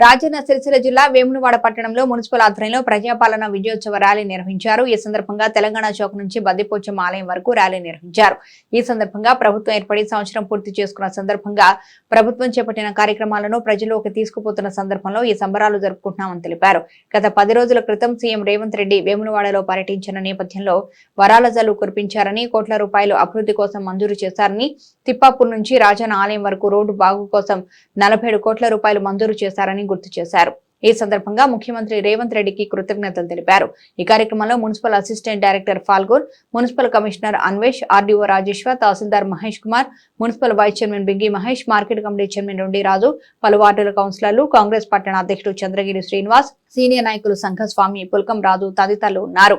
రాజన్న సిరిసిల్ల జిల్లా వేములవాడ పట్టణంలో మున్సిపల్ ఆధ్వర్యంలో ప్రజాపాలన విజయోత్సవ ర్యాలీ నిర్వహించారు. ఈ సందర్భంగా తెలంగాణ చౌక్ నుంచి బద్దిపోచం ఆలయం వరకు ర్యాలీ నిర్వహించారు. ఈ సందర్భంగా ప్రభుత్వం ఏర్పడి సంవత్సరం పూర్తి చేసుకున్న సందర్భంగా ప్రభుత్వం చేపట్టిన కార్యక్రమాలను ప్రజల్లోకి తీసుకుపోతున్న సందర్భంలో ఈ సంబరాలు జరుపుకుంటున్నామని తెలిపారు. గత పది రోజుల క్రితం సీఎం రేవంత్ రెడ్డి వేమునవాడలో పర్యటించిన నేపథ్యంలో వరాల జల్లు కురిపించారని కోట్ల రూపాయలు అభివృద్ధి కోసం మంజూరు చేశారని తిప్పాపూర్ నుంచి రాజన్న ఆలయం వరకు రోడ్డు బాగు కోసం నలభై కోట్ల రూపాయలు మంజూరు చేశారని గుర్తు చేశారు ఈ సందర్భంగా ముఖ్యమంత్రి రేవంత్ రెడ్డికి కృతజ్ఞతలు తెలిపారు. ఈ కార్యక్రమంలో municipal assistant director Falgon municipal commissioner Anvesh RDO Rajeshwar tahsildar Mahesh Kumar municipal vice chairman Bingi Mahesh market committee chairman Rondi Raju పలు వార్డుల కౌన్సిలర్లు కాంగ్రెస్ పట్టణ అధ్యక్షుడు చంద్రగిరి శ్రీనివాస్ సీనియర్ నాయకులు సంఘస్వామి పుల్కం రాజు తదితరులు ఉన్నారు.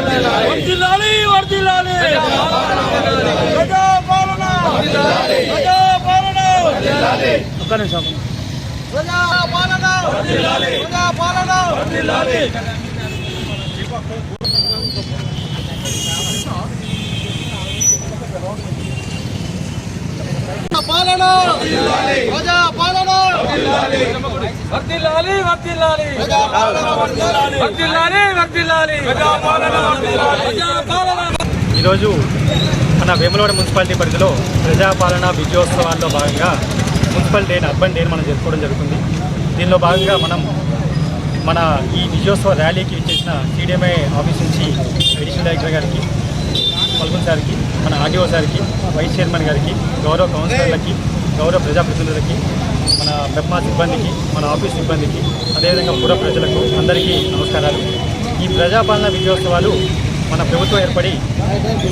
వర్దిల్లాలి వర్దిల్లాలి ప్రజాపాలన ప్రజాపాలన. ప్రజాపాలన ప్రజాపాలన. పాలన ప్రజాపాలన. వర్దిల్లాలి వర్దిల్లాలి వర్దిల్లాలి వర్దిల్లాలి ప్రజాపాలన ప్రజాపాలన ఈరోజు మన వేములవాడ మున్సిపాలిటీ పరిధిలో ప్రజాపాలన విజయోత్సవాల్లో భాగంగా మున్సిపల్ డేని అర్బన్ డేని మనం జరుపుకోవడం జరుగుతుంది. దీనిలో భాగంగా మనం మన ఈ విజయోత్సవ ర్యాలీకి ఇచ్చేసిన సిడిఎంఐ ఆఫీస్ నుంచి అడిషనల్ డైరెక్టర్ గారికి పల్గొన్ సార్కి మన ఆర్డీఓ సార్కి వైస్ చైర్మన్ గారికి గౌరవ కౌన్సిలర్లకి గౌరవ ప్రజాప్రతినిధులకి మన మెప్మా సిబ్బందికి మన ఆఫీస్ సిబ్బందికి అదేవిధంగా పుర ప్రజలకు అందరికీ నమస్కారాలు. ఈ ప్రజాపాలన విజయోత్సవాలు మన ప్రభుత్వం ఏర్పడి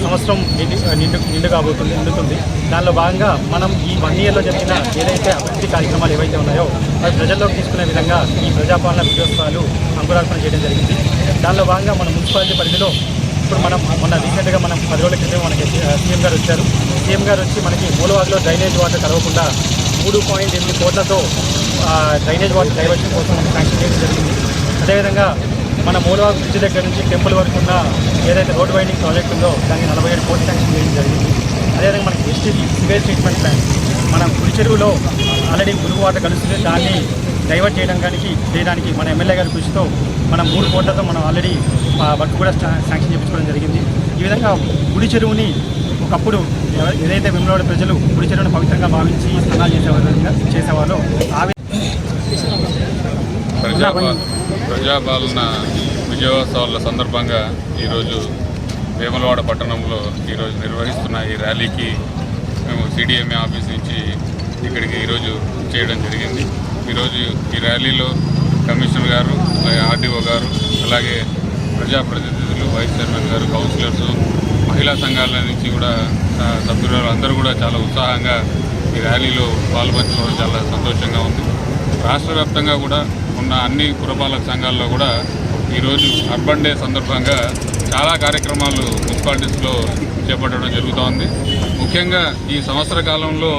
సంవత్సరం నిండు నిండు నిండు కాబోతుంది నిండుతుంది. దానిలో భాగంగా మనం ఈ వన్ ఇయర్లో జరిగిన ఏదైతే అభివృద్ధి కార్యక్రమాలు ఏవైతే ఉన్నాయో అవి ప్రజల్లోకి తీసుకునే విధంగా ఈ ప్రజాపాలన విజయోత్సవాలు అంకురార్పణ చేయడం జరిగింది. దానిలో భాగంగా మన మున్సిపాలిటీ పరిధిలో ఇప్పుడు మనం మొన్న రీసెంట్గా మనం పది రోజుల క్రితం మనకి సీఎం గారు వచ్చారు. సీఎం గారు వచ్చి మనకి మూలవాడలో డ్రైనేజ్ వాటర్ కలవకుండా మూడు పాయింట్ ఎనిమిది కోట్లతో డ్రైనేజ్ వాటర్ డైవర్షన్ కోసం శాంక్షన్ చేయడం జరిగింది. అదేవిధంగా మన మూలవా బ్రిడ్జ్ దగ్గర నుంచి టెంపుల్ వరకు ఉన్న ఏదైతే రోడ్ వైండింగ్ ప్రాజెక్ట్ ఉందో దానికి నలభై ఏడు కోట్లు శాంక్షన్ చేయడం జరిగింది. అదేవిధంగా మనకి ఎస్టీ సివేజ్ ట్రీట్మెంట్ ప్లాంట్ మన కుడి చెరువులో ఆల్రెడీ మురుగు వాటర్ కలుస్తుంది దాన్ని డైవర్ట్ కానీ చేయడానికి మన ఎమ్మెల్యే గారి కృషితో మనం మూడు కోట్లతో మనం ఆల్రెడీ వర్క్ కూడా శాంక్షన్ చేయించుకోవడం జరిగింది. ఈ విధంగా గుడి చెరువుని ఒకప్పుడు ఏదైతే విమలవాడ ప్రజలు గుడి చెరువుని పవిత్రంగా భావించి స్నానాలు చేసేవారు చేసేవారో ఆ ప్రజాపాలన విజయోత్సవాల సందర్భంగా ఈరోజు వేములవాడ పట్టణంలో ఈరోజు నిర్వహిస్తున్న ఈ ర్యాలీకి మేము సిడిఎంఏ ఆఫీస్ నుంచి ఇక్కడికి ఈరోజు చేయడం జరిగింది. ఈరోజు ఈ ర్యాలీలో కమిషనర్ గారు ఆర్డీఓ గారు అలాగే ప్రజాప్రతినిధులు వైస్ చైర్మన్ గారు కౌన్సిలర్స్ మహిళా సంఘాల నుంచి కూడా సభ్యులు అందరూ కూడా చాలా ఉత్సాహంగా ఈ ర్యాలీలో పాల్పంచుకోవడం చాలా సంతోషంగా ఉంది. రాష్ట్ర వ్యాప్తంగా కూడా ఉన్న అన్ని పురపాలక సంఘాల్లో కూడా ఈరోజు అర్బన్ డే సందర్భంగా చాలా కార్యక్రమాలు మున్సిపాలిటీస్లో చేపట్టడం జరుగుతోంది. ముఖ్యంగా ఈ సంవత్సర కాలంలో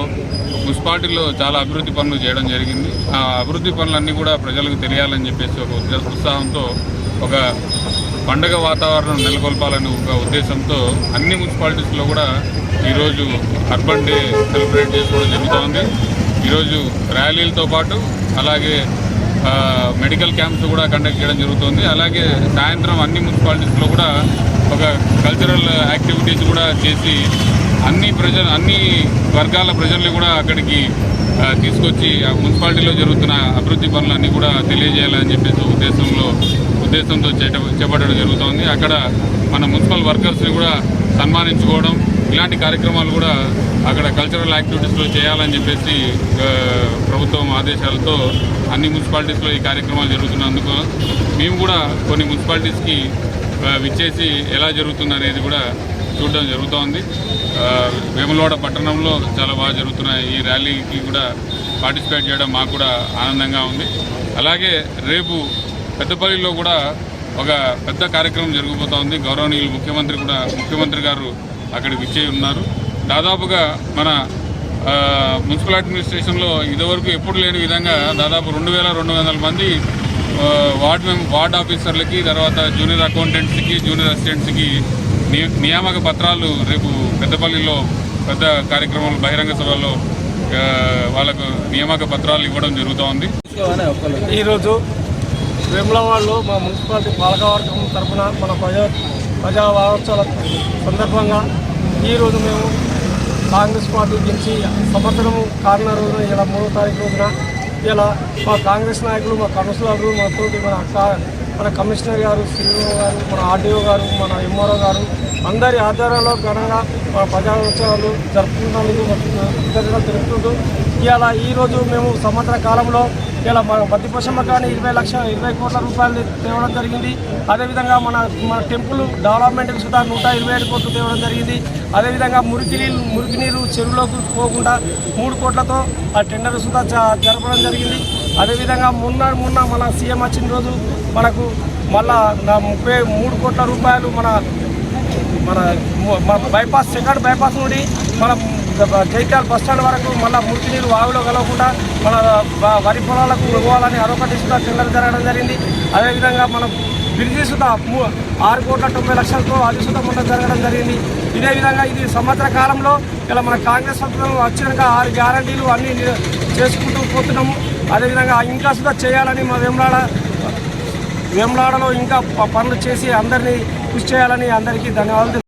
మున్సిపాలిటీలో చాలా అభివృద్ధి పనులు చేయడం జరిగింది. ఆ అభివృద్ధి పనులన్నీ కూడా ప్రజలకు తెలియాలని చెప్పేసి ఒక ఉత్సాహంతో ఒక పండగ వాతావరణం నెలకొల్పాలని ఒక ఉద్దేశంతో అన్ని మున్సిపాలిటీస్లో కూడా ఈరోజు అర్బన్ డే సెలబ్రేట్ చేసుకోవడం జరుగుతోంది. ఈరోజు ర్యాలీలతో పాటు అలాగే మెడికల్ క్యాంప్స్ కూడా కండక్ట్ చేయడం జరుగుతుంది. అలాగే సాయంత్రం అన్ని మున్సిపాలిటీస్లో కూడా ఒక కల్చరల్ యాక్టివిటీస్ కూడా చేసి అన్ని ప్రజలు అన్ని వర్గాల ప్రజల్ని కూడా అక్కడికి తీసుకొచ్చి ఆ మున్సిపాలిటీలో జరుగుతున్న అభివృద్ధి పనులన్నీ కూడా తెలియజేయాలని చెప్పేసి ఉద్దేశంలో ఉద్దేశంతో చేట- చేపట్టడం జరుగుతోంది. అక్కడ మన మున్సిపల్ వర్కర్స్ని కూడా సన్మానించుకోవడం ఇలాంటి కార్యక్రమాలు కూడా అక్కడ కల్చరల్ యాక్టివిటీస్లో చేయాలని చెప్పేసి ప్రభుత్వం ఆదేశాలతో అన్ని మున్సిపాలిటీస్లో ఈ కార్యక్రమాలు జరుగుతున్నందుకు మేము కూడా కొన్ని మున్సిపాలిటీస్కి విచ్చేసి ఎలా జరుగుతుంది అనేది కూడా చూడడం జరుగుతోంది. ఆ, వేములవాడ పట్టణంలో చాలా బాగా జరుగుతున్న ఈ ర్యాలీకి కూడా పార్టిసిపేట్ చేయడం మాకు కూడా ఆనందంగా ఉంది. అలాగే రేపు పెద్దపల్లిలో కూడా ఒక పెద్ద కార్యక్రమం జరగబోతోంది. గౌరవనీయులు ముఖ్యమంత్రి కూడా ముఖ్యమంత్రి గారు అక్కడికి విచ్చేయి ఉన్నారు. దాదాపుగా మన మున్సిపల్ అడ్మినిస్ట్రేషన్లో ఇదివరకు ఎప్పుడు లేని విధంగా దాదాపు రెండు వేల రెండు వందల మంది వార్డ్ మెం వార్డ్ ఆఫీసర్లకి తర్వాత జూనియర్ అకౌంటెంట్స్కి జూనియర్ అసిస్టెంట్స్కి నియామక పత్రాలు రేపు పెద్దపల్లిలో పెద్ద కార్యక్రమాలు బహిరంగ సభలో ఆ, వాళ్ళకు నియామక పత్రాలు ఇవ్వడం జరుగుతోంది ఈరోజు వేములవాడలో మా మున్సిపాలిటీ పాలకవర్గం తరఫున మన ప్రజా ప్రజా వారోత్సవాల సందర్భంగా ఈరోజు మేము కాంగ్రెస్ పార్టీ గెలిచి సంవత్సరము కారిన రోజున ఇలా మూడో తారీఖు రోజున ఇలా మా కాంగ్రెస్ నాయకులు మా కౌన్సిలర్లు మా తోటి మన మన కమిషనర్ గారు సిఇఓ గారు మన ఆర్డీఓ గారు మన ఎంఆర్ఓ గారు అందరి ఆధ్వర్యంలో ఘనంగా మన ప్రజాోత్సవాలు జరుపుకుంటున్నందుకు కృతజ్ఞతలు ఇవాళ ఈరోజు మేము సంవత్సర కాలంలో ఇలా మన బద్దిపోషమ్మ కానీ ఇరవై లక్షల ఇరవై కోట్ల రూపాయలు తేవడం జరిగింది. అదేవిధంగా మన మన టెంపుల్ డెవలప్మెంట్కి సుధా నూట ఇరవై ఏడు కోట్లు తేవడం జరిగింది. అదేవిధంగా మురికి నీళ్ళు మురికి నీరు చెరువులోకి పోకుండా మూడు కోట్లతో ఆ టెండర్ సుధా జరపడం జరిగింది. అదేవిధంగా మొన్న మొన్న మన సీఎం వచ్చిన రోజు మనకు మళ్ళా ముప్పై మూడు కోట్ల రూపాయలు మన మన బైపాస్ సెకండ్ బైపాస్ నుండి మన జైకాల్ బస్ స్టాండ్ వరకు మళ్ళీ మురికి నీరు వాగులో కలవకుండా మన వరి పొలాలకు ఇవ్వాలని అరొకటి సుధా టెండర్ జరగడం జరిగింది. అదేవిధంగా మనం బ్రిడ్జి సుధా ఆరు కోట్ల తొంభై లక్షలతో అది సుధా మొన్న జరగడం జరిగింది. ఇదే విధంగా ఇది సంవత్సర కాలంలో ఇలా మన కాంగ్రెస్ ప్రభుత్వం వచ్చినాక ఆరు గ్యారంటీలు అన్నీ చేసుకుంటూ పోతున్నాము. అదేవిధంగా ఇంకా సుధా చేయాలని మా వేమలాడ వేమలాడలో ఇంకా పనులు చేసి అందరినీ కృషి చేయాలని అందరికీ ధన్యవాదాలు